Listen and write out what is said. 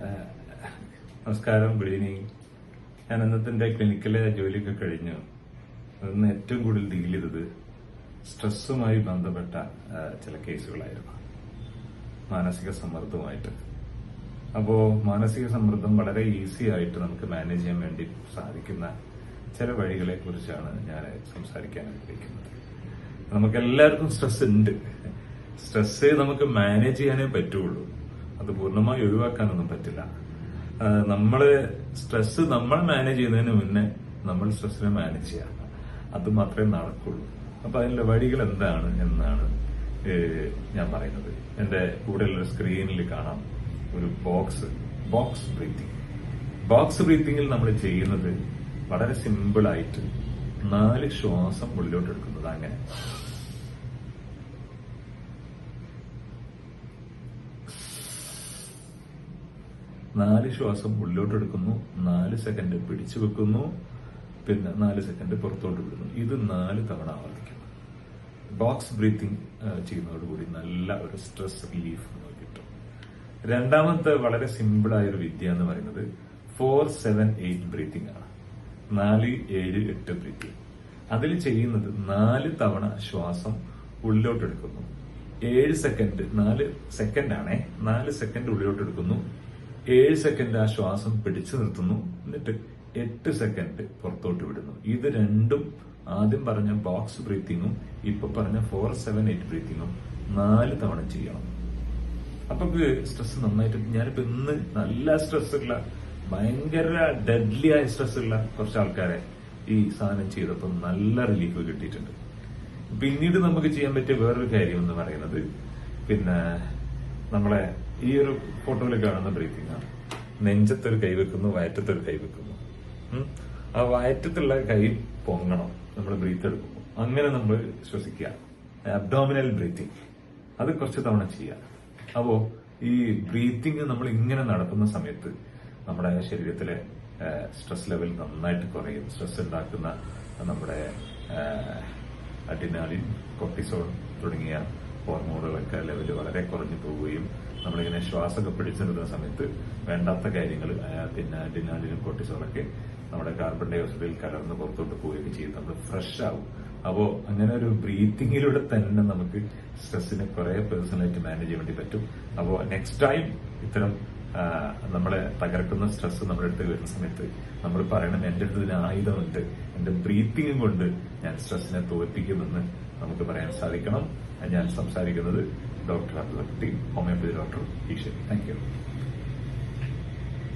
നമസ്കാരം good evening ഞാൻ അന്നത്തെ ക്ലിനിക്കിലെ ജോലിയൊക്കെ കഴിഞ്ഞു. അന്ന് ഏറ്റവും കൂടുതൽ ഡീൽ ചെയ്തത് സ്ട്രെസ്സുമായി ബന്ധപ്പെട്ട ചില കേസുകളായിരുന്നു മാനസിക സമ്മർദ്ദവുമായിട്ട്. അപ്പോ മാനസിക സമ്മർദ്ദം വളരെ ഈസി ആയിട്ട് നമുക്ക് മാനേജ് ചെയ്യാൻ വേണ്ടി സാധിക്കുന്ന ചില വഴികളെ കുറിച്ചാണ് ഞാൻ സംസാരിക്കാൻ ആഗ്രഹിക്കുന്നത്. നമുക്ക് എല്ലാവർക്കും സ്ട്രെസ് ഉണ്ട്. സ്ട്രെസ് നമുക്ക് മാനേജ് ചെയ്യാനേ പറ്റുള്ളൂ. അത് പൂർണമായി ഒഴിവാക്കാനൊന്നും പറ്റില്ല. നമ്മൾ സ്ട്രെസ് നമ്മൾ മാനേജ് ചെയ്യുന്നതിന് മുന്നേ നമ്മൾ സ്ട്രെസ്സിനെ മാനേജ് ചെയ്യാം. അത് മാത്രമേ നടക്കുള്ളൂ. അപ്പൊ അതിന്റെ വഴികൾ എന്താണ് എന്നാണ് ഞാൻ പറയുന്നത്. എന്റെ കൂടെയുള്ള സ്ക്രീനിൽ കാണാം ഒരു ബോക്സ് ബോക്സ് ബ്രീത്തിങ് ബോക്സ് ബ്രീത്തിങ്ങിൽ നമ്മൾ ചെയ്യുന്നത് വളരെ സിമ്പിളായിട്ട് നാല് ശ്വാസം ഉള്ളിലോട്ട് എടുക്കുന്നത് അങ്ങനെ നാല് ശ്വാസം ഉള്ളിലോട്ട് എടുക്കുന്നു നാല് സെക്കൻഡ് പിടിച്ചു വെക്കുന്നു പിന്നെ നാല് സെക്കൻഡ് പുറത്തോട്ട് വിടുന്നു. ഇത് നാല് തവണ ആവർത്തിക്കുന്നു. ബോക്സ് ബ്രീത്തിങ് ചെയ്യുന്നതോടുകൂടി നല്ല ഒരു സ്ട്രെസ് റിലീഫ് കിട്ടും. രണ്ടാമത്തെ വളരെ സിമ്പിൾ ആയ ഒരു വിദ്യ എന്ന് പറയുന്നത് ഫോർ സെവൻ എയ്റ്റ് ബ്രീത്തിങ് ആണ്. നാല് ഏഴ് എട്ട് ബ്രീത്തിങ് അതിൽ ചെയ്യുന്നത് നാല് തവണ ശ്വാസം ഉള്ളിലോട്ട് എടുക്കുന്നു ഏഴ് സെക്കൻഡ് നാല് സെക്കൻഡ് ആണേ നാല് സെക്കൻഡ് ഉള്ളിലോട്ട് എടുക്കുന്നു ഏഴ് സെക്കൻഡ് ആ ശ്വാസം പിടിച്ചു നിർത്തുന്നു. എന്നിട്ട് എട്ട് സെക്കൻഡ് പുറത്തോട്ട് വിടുന്നു. ഇത് രണ്ടും ആദ്യം പറഞ്ഞ ബോക്സ് ബ്രീത്തിങ്ങും ഇപ്പൊ പറഞ്ഞ ഫോർ സെവൻ എയ്റ്റ് ബ്രീത്തിങ്ങും നാല് തവണ ചെയ്യണം. അപ്പൊ സ്ട്രെസ് നന്നായിട്ട് ഞാനിപ്പോ ഇന്ന് നല്ല സ്ട്രെസ് ഉള്ള ഭയങ്കര ഡെഡ്ലി ആയ സ്ട്രെസ് ഉള്ള കുറച്ച് ആൾക്കാരെ ഈ സാധനം ചെയ്തപ്പോൾ നല്ല റിലീഫ് കിട്ടിയിട്ടുണ്ട്. പിന്നീട് നമുക്ക് ചെയ്യാൻ പറ്റിയ വേറൊരു കാര്യം എന്ന് പറയുന്നത് പിന്നെ നമ്മളെ ഈ ഒരു ഫോട്ടോയിൽ കാണുന്ന ബ്രീത്തിങ് ആണ്. നെഞ്ചത്തൊരു കൈ വെക്കുന്നു വയറ്റത്തൊരു കൈ വെക്കുന്നു. ആ വയറ്റത്തുള്ള കൈ പൊങ്ങണം. നമ്മൾ ബ്രീത്ത് എടുക്കുമ്പോൾ. അങ്ങനെ നമ്മൾ ശ്വസിക്കുക. Abdominal breathing. അത് കുറച്ച് തവണ ചെയ്യാം അപ്പോ ഈ ബ്രീത്തിങ് നമ്മൾ ഇങ്ങനെ നടത്തുന്ന സമയത്ത് നമ്മുടെ ശരീരത്തിലെ സ്ട്രെസ് ലെവൽ നന്നായിട്ട് കുറയും. സ്ട്രെസ് ഉണ്ടാക്കുന്ന നമ്മുടെ അഡിനാലിൻ കോർട്ടിസോൾ തുടങ്ങിയ ഹോർമോണുകളൊക്കെ ലെവൽ വളരെ കുറഞ്ഞു പോവുകയും നമ്മളിങ്ങനെ ശ്വാസമൊക്കെ പിടിച്ചു നിർത്തുന്ന സമയത്ത് വേണ്ടാത്ത കാര്യങ്ങൾ പിന്നെ ഡിനാഡിനും കൊർട്ടിസോളൊക്കെ നമ്മുടെ കാർബൺ ഡൈ ഓക്സൈഡിൽ കലർന്ന് പുറത്തോട്ട് പോവുകയൊക്കെ ചെയ്ത് നമ്മൾ ഫ്രഷ് ആവും. അപ്പോൾ അങ്ങനെ ഒരു ബ്രീത്തിങ്ങിലൂടെ തന്നെ നമുക്ക് സ്ട്രെസ്സിനെ കുറെ പേഴ്സണലായിട്ട് മാനേജ് ചെയ്യാൻ വേണ്ടി പറ്റും. അപ്പോൾ നെക്സ്റ്റ് ടൈം ഇത്തരം നമ്മളെ തകർക്കുന്ന സ്ട്രെസ് നമ്മുടെ അടുത്ത് വരുന്ന സമയത്ത് നമ്മൾ പറയണം എന്റെ അടുത്ത് ഇതിന് ആയുധമുണ്ട്. എന്റെ ബ്രീത്തിങ്ങും കൊണ്ട് ഞാൻ സ്ട്രെസ്സിനെ തോൽപ്പിക്കുമെന്ന് നമുക്ക് പറയാൻ സാധിക്കണം. ഞാൻ സംസാരിക്കുന്നത് Dr. Doctor, Thank you.